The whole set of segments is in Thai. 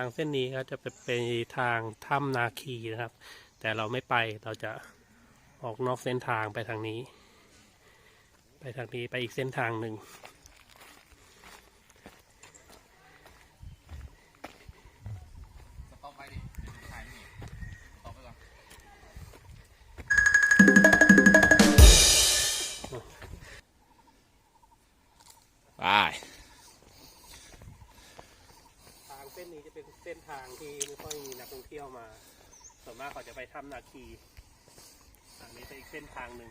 างเส้นนี้ก็จะเป็นไปทางถ้ำนาคีนะครับ แต่เราไม่ไปเราจะออกนอกเส้นทางไปทางนี้ ไปทางนี้ไปอีกเส้นทางหนึ่งากเขาจะไปถ้ำนาคีอันนี้เป็นอีกเส้นทางหนึ่ง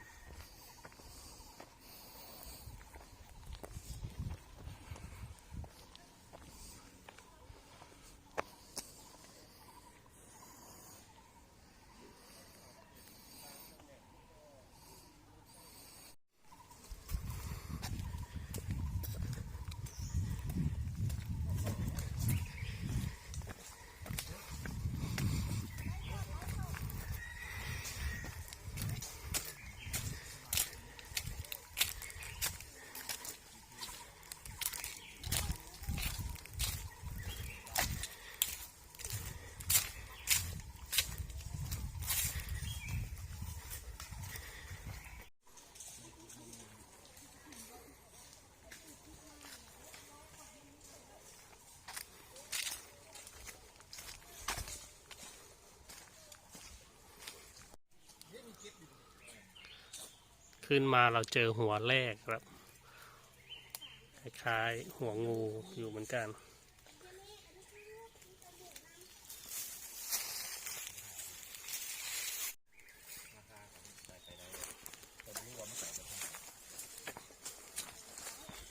ขึ้นมาเราเจอหัวแรกครับ คล้ายๆหัวงูอยู่เหมือนกัน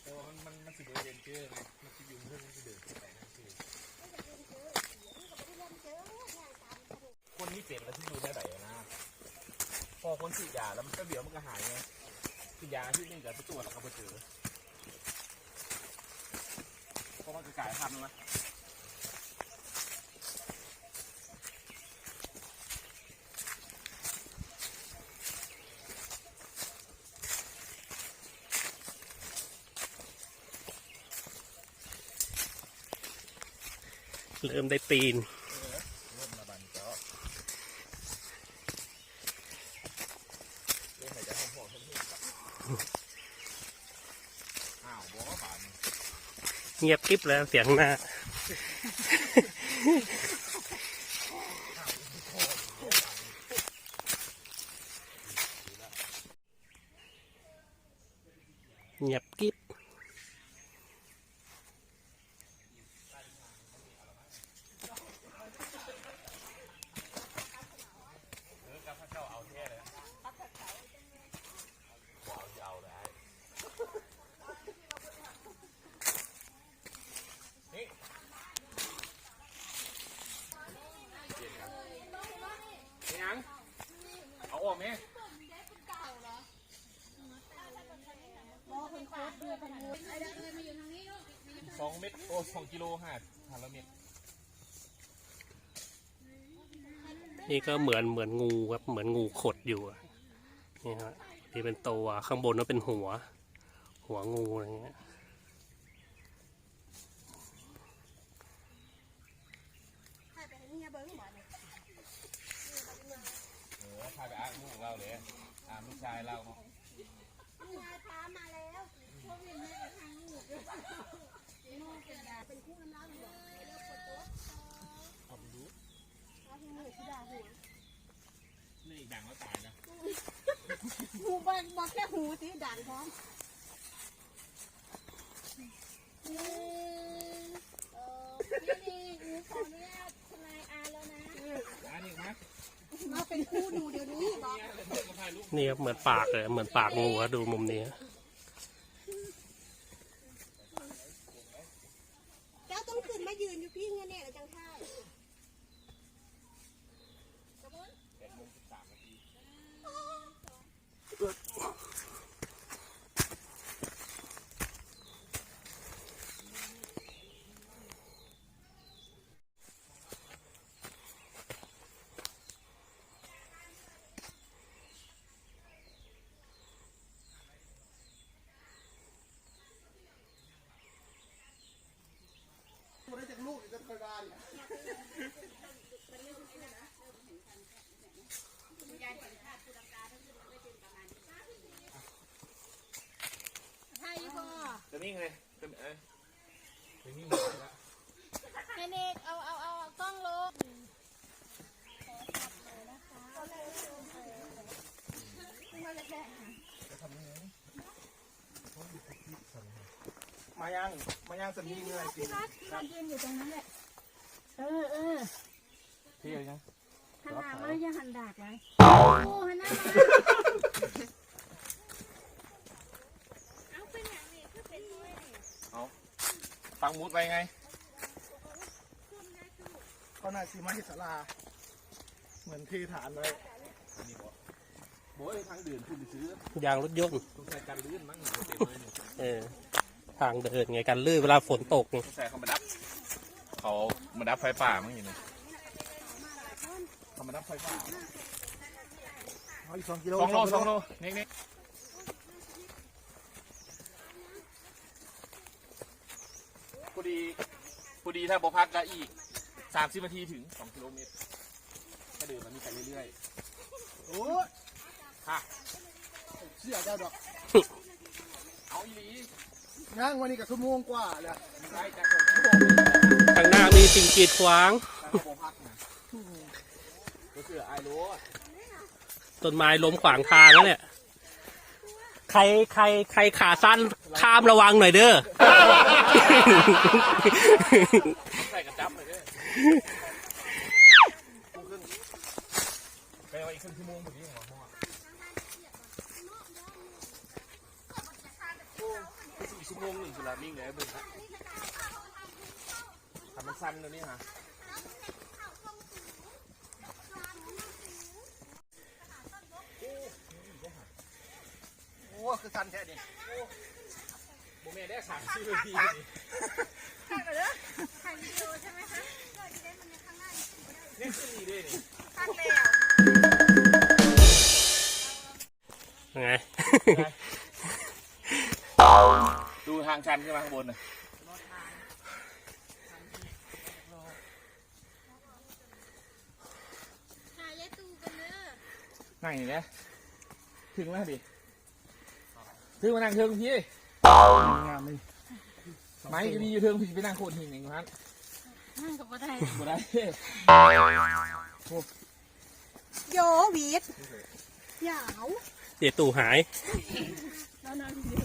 แต่ว่ามันมันสิบเอ็ดเจอร์ไงมันสิยุ่งเรื่องมันสิเดินไปนั่นคือคนนี้เป็นแล้วที่ดูได้ไหนนะ พอคนฉีดยาแล้วมันก็เดี๋ยวมันก็หายไงฉีดยาที่นี่เดี๋ยวไปตรวจแล้วก็ไปเจอเพราะมันกระจายพันธุ์นะเริ่มได้ตีน เริ่มมาบันเจ้าเริ่มหายใจหอมๆเพิ่มๆอ้าวบอกว่าบาดนี่ เงียบกริบแล้วเสียงหน้า เงียบกริบ เออครับพระเจ้าเอาแท้เลยบอกเอาจะเอาเลยไอ้นี่เปลี่ยนกันเป็นยังเอาออก ไหมสองเม็ดโอ้สองกิโลห้าพันละเม็ดนี่ก็เหมือนเหมือนงูครับเหมือนงูขดอยู่อะนี่ฮะที่เป็นตัวข้างบนก็เป็นหัว หัวงูอะไรเงี้ย เออพาไปอ้างลูกเราเลยอ้างลูก ชายเราเนาะยายพามาแล้วพวกนี้ไม่ไปทางลูกเลยน้องเป็นเป็นคู่น้ำร้อนอยู่แล้วปวดตัวเอาไปดูเอาที่มือที่ด่าหัวนี่อีกดังแล้วตายนะหูบอกบอกแค่หูสิด่านพร้อมนี่เออนี่นี่หูขออนุญาตทนายอาแล้วนะอันนี้มา มาเป็นคู่ดูเดี๋ยวนี้บอกนี่ครับเหมือนปากเลยเหมือนปากงูครับดูมุมนี้เจ้าต้องขึ้นมายืนอยู่พี่เงี้ยเนี่ยจังท่าเค่อด้านเนี่ยยายสัญชาติภูลังกาทั้งคือมันก็จะประมาณนี้ใช่พ่อจะนิ่งเลยจะเอ้ยจะนิ่งแล้วเนกเอาเอาเอากล้องลงขอจับเลยนะคะ มาย่างมาย่างสมีเงื่อยกินเรายืนอยู่ตรงนั้นแหละ เออเออพี่ยังหันหน้ามาอย่าหันดากไว้โอ้หันหน้ามาเอาเป็นอย่างนี้คือเป็นด้วยนี่ฟังมุดไปไงเขาหน้าซีมาที่ศาลา เหมือนที่ฐานไว้นี่บ่โบ้ยทางเดินคุณไปซื้อ ยางรถยนต์ต้องใส่กันลื่นมั้งเต็มเลยนี่เออ ทางเดินไงกันลื่นเวลาฝนตกไงต้องใส่เขามาดับ เขามาดับไฟป่ามั้งอย่างนี้เขามาดับไฟป่าเอาอีกสองกิโลสองโลสองโลนี่นี่พอดีพอดีถ้าบ่พักก็อีกสามสิบนาทีถึงสองกิโลเมตรถ้าเดินมันมีไปเรื่อยโอ้ยๆค่ะเสียเจ้าดอก เอาอี หลีย่างวันนี้กับชั่วโมงกว่าเลยได้จากคนที่บอกข้างหน้ามีสิ่งกีดขวางถ้าเขาบ่พักนะก็คือไอ้รู้ต้นไม้ล้มขวางทางแล้วเนี่ย ใครใครใครขาสั้นข้ามระวังหน่อยเด้อ ใส่กระจับเลยเด้อไปเอาอีกครึ่งชั่วโมงพอดีหัวห้อสี่ชั่วโมงห นิ่งเลยบิ่งฮะทำมันสั้นตัวนี้ฮะโอ้คือสั้นแค่นี้โมเมนได้สามสิบนาทีถ่ายไปเลยถ่ายวิดีโอใช่ไหมคะนี่คือดีด้วยนี่ตัดแล้วไง ดูทางชันขึ้นมาข้างบนน่ะถ่ายยายตูกันเนอะนั่งอย่างนี้ถึงแล้วดิถึงมานั่งเทิงพี่งามเลยไม้ก็มีอยู่เทิงพี่ไปนั่งโคนหินอย่างนั้นนั่งกับบ่ได้บ่ได้โยวีดหยาว เดี๋ยวตู่หายแล้วนั่งเ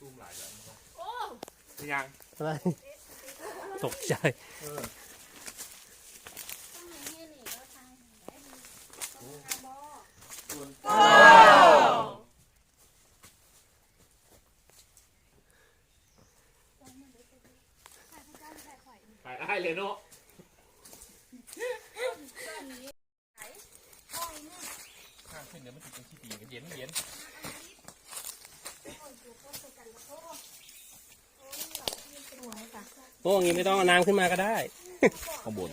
ตุ้มหลายแล้มั้งโอ้ยังอะไรตกใจ เอาน้ำขึ้นมาก็ได้ ข้างบน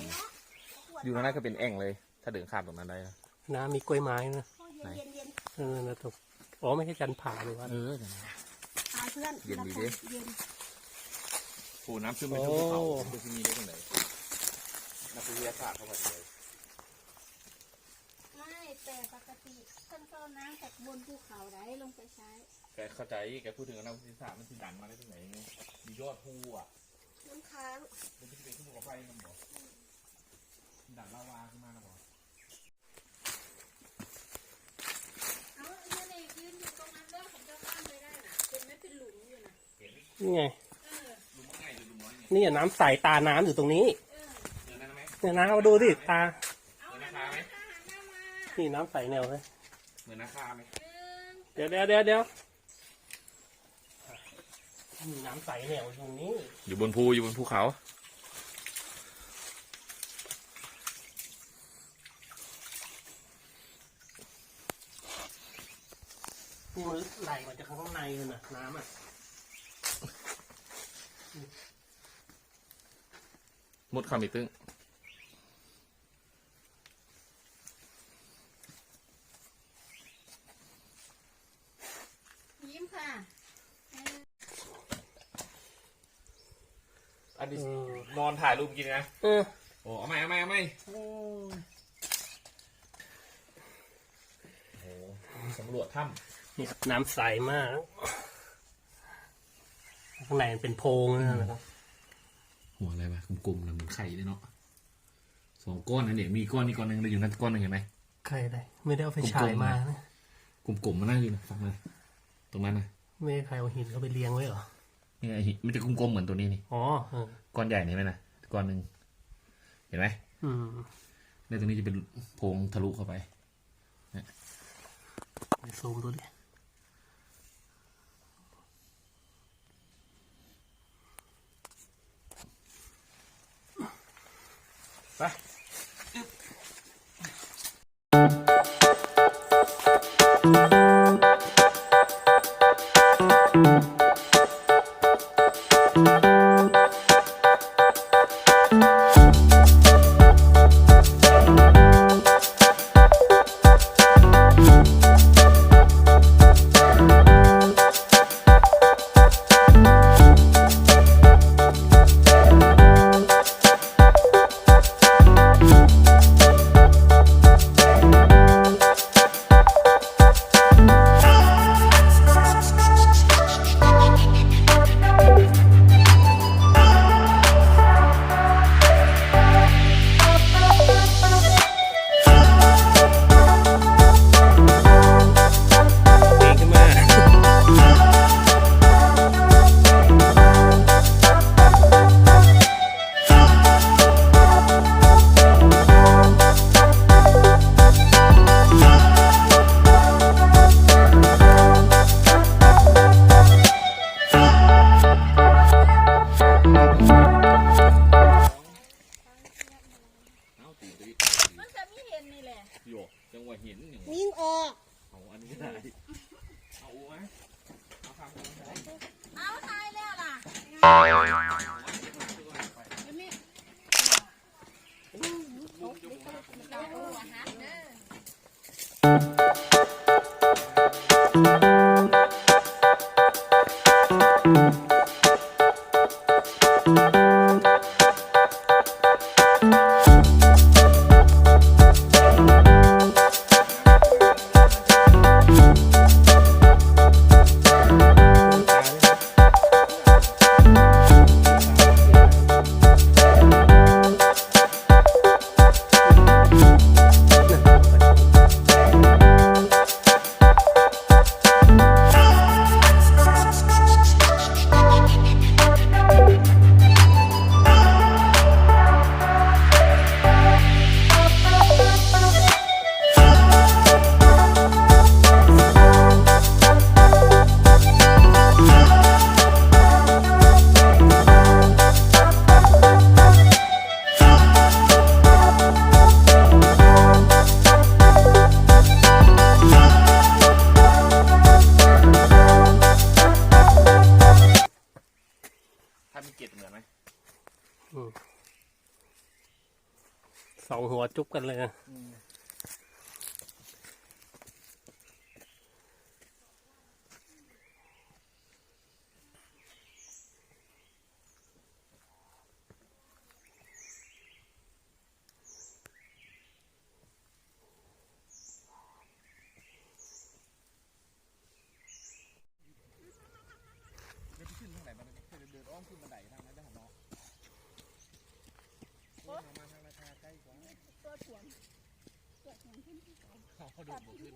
อยู่ตรงนั้นก็เป็นแอ่งเลย ถ้าเดินข้ามตรงนั้นได้นะ น้ำมีกล้วยไม้นะเย็นเย็นเออนะตกอ๋อไม่ใช่จันผาหรือว่าเออพาเพื่อนเย็นดีดิเย็นโอ้น้ำซึมไปทุกภูเขาจะมีได้ยังไงนักวิทยาศาสตร์เข้ามาเลยไม่แต่ปกติเพิ่นก็เอาน้ำจากบนภูเขาได้ลงไปใช้แกเข้าใจแกพูดถึงนักวิทยาศาสตร์มันคือดันมาได้ตรงไหนไงมียอดภูอะ น้ำค้างมันจะเป็นขึ้นภูเขาไฟมันบอกดันลาวาขึ้นมาแล้วบอกเอายืนเองยืนอยู่ตรงนั้นเรื่องของเจ้าข้ามไปได้น่ะเป็นไม่เป็นหลุมอยู่น่ะนี่ไงลุงว่าไงหรือลุงน้อยไงนี่อะน้ำใสตาน้ำอยู่ตรงนี้เดินได้ไหมเนี่ยนะเอาดูสิตา เอาเหมือนหน้านาคาไหมมาหน้ามานี่น้ำใสแนวเลยเหมือนนาคาไหม หนึ่ง เดี๋ยวเดี๋ยวเดี๋ยวเดี๋ยวมี น้ำใสแนวอยู่ตรงนี้ อยู่บนภูอยู่บนภูเขานี่มันไหลมาจากข้างในเลยนะน้ำอะ มุดเข้ามีตึ้ง ยิ้มค่ะ อันนี้นอนถ่ายรูป กินนะเออโอ้เอาไหมเอาไหมเอาไหมโอ้สำรวจถ้นี่ครับน้ำใสมาก ข้างในมันเป็นโพรงนะครับำหัวอะไรวะกลมๆนะเหมือนไข่เลยเนาะสองก้อนนะเนี่ยมีก้อนนี้ก้อนหนึ่งแล้วอยู่นั่นก้อนหนึ่งเห็นไหม ใครได้ ไม่ได้เอาไฟฉายมานะกลมๆมันนั่งอยู่นะฟังเลยตรงนั้นนะไม่ได้ใครเอาหินเขาไปเลี้ยงไว้เหรอ นี่ไงมันจะกลมๆเหมือนตัวนี้นี่อ๋อเออก้อนใหญ่นี่ไหมนะ ก้อนหนึ่งเห็นไหมอืมในตรงนี้จะเป็นโพรงทะลุเข้าไปไปซูมดูดิไป โยกจังหวะเห็นอย่างวิ่งออกเอาอันนี้ก็ได้เอาอูไหมเอาคำเอาคำเอาตายแล้วล่ะเอาเดี๋ยวนี้เเขาเขาดูบ่ขึ้น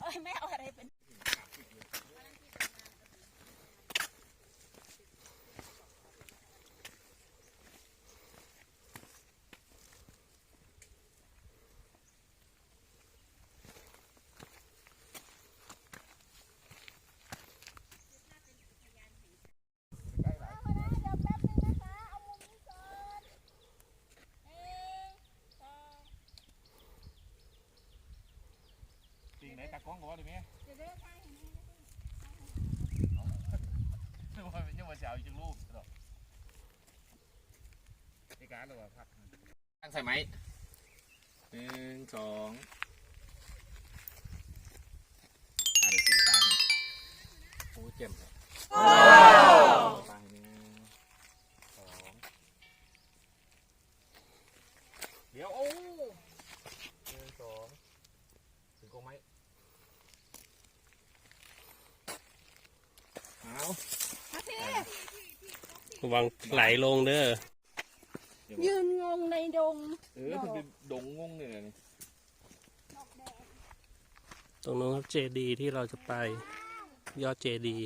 เอ้ยไม่เอาอะไรเป็น ใกล้หลาย เดี๋ยวแป๊บนึงนะคะ เอามุมนี้ก่อนหนึ่งสอง จริงไหนตากล้องก็ว่าได้ไหมเดี๋ยวเดี๋ยวใช่เห็นไหมนึกว่ายังว่าเอาอีกจังรูปหรอกในการหรือว่าพักตั้งใส่ไหมหนึ่งสองอะเดี๋ยวสีตาโอ้เจ็บเลยตาให้หนึ่งสองเดี๋ยวโอ้หนึ่งสองถึงกองไหมเอา ระวังไหลลงเด้อยืนงงในดงเออมันเป็นดงงงเนี่ยนี่ตรงนู้นครับเจดีที่เราจะไป ยอดเจดี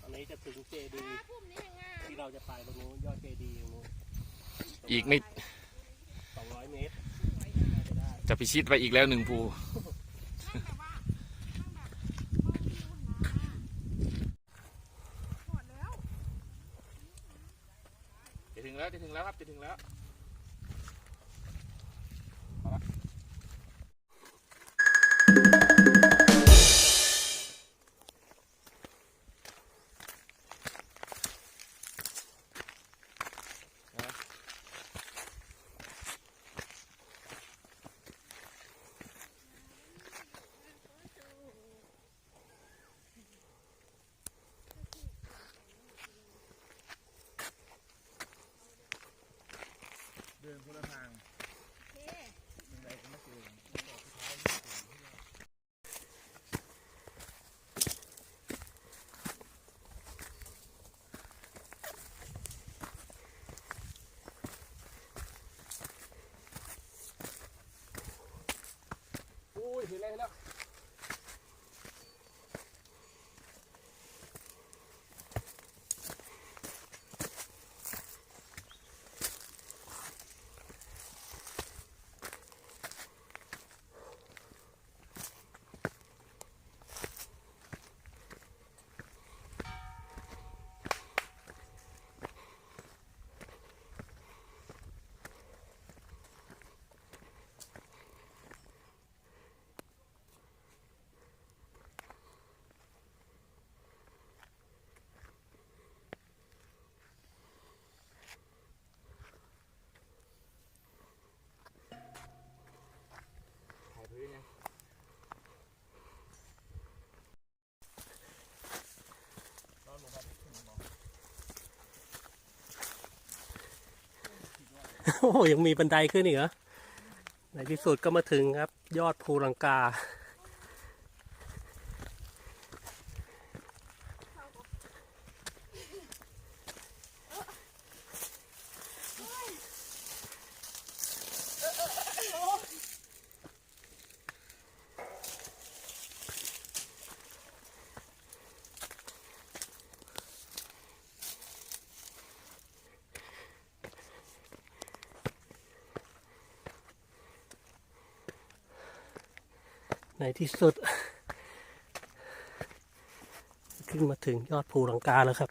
ตอนนี้จะถึงเจดี พุ่มนี้ยังไง ที่เราจะไปตรงนู้นยอดเจดีตรงนู้น อีกไม่ สองร้อยเมตร จะพิ ชิตไปอีกแล้วหนึ่งภู หมดแล้ว จะถึงแล้วจะถึงแล้วครับจะถึงแล้วเดินคนละทางยังไงก็ไม่เจอโอ้ยเห็นอะไรแล้ว โอ้ยังมีบันไดขึ้นอีกเหรอในที่สุดก็มาถึงครับ ยอดภูลังกา ที่สุด ขึ้นมาถึงยอดภูลังกาแล้วครับ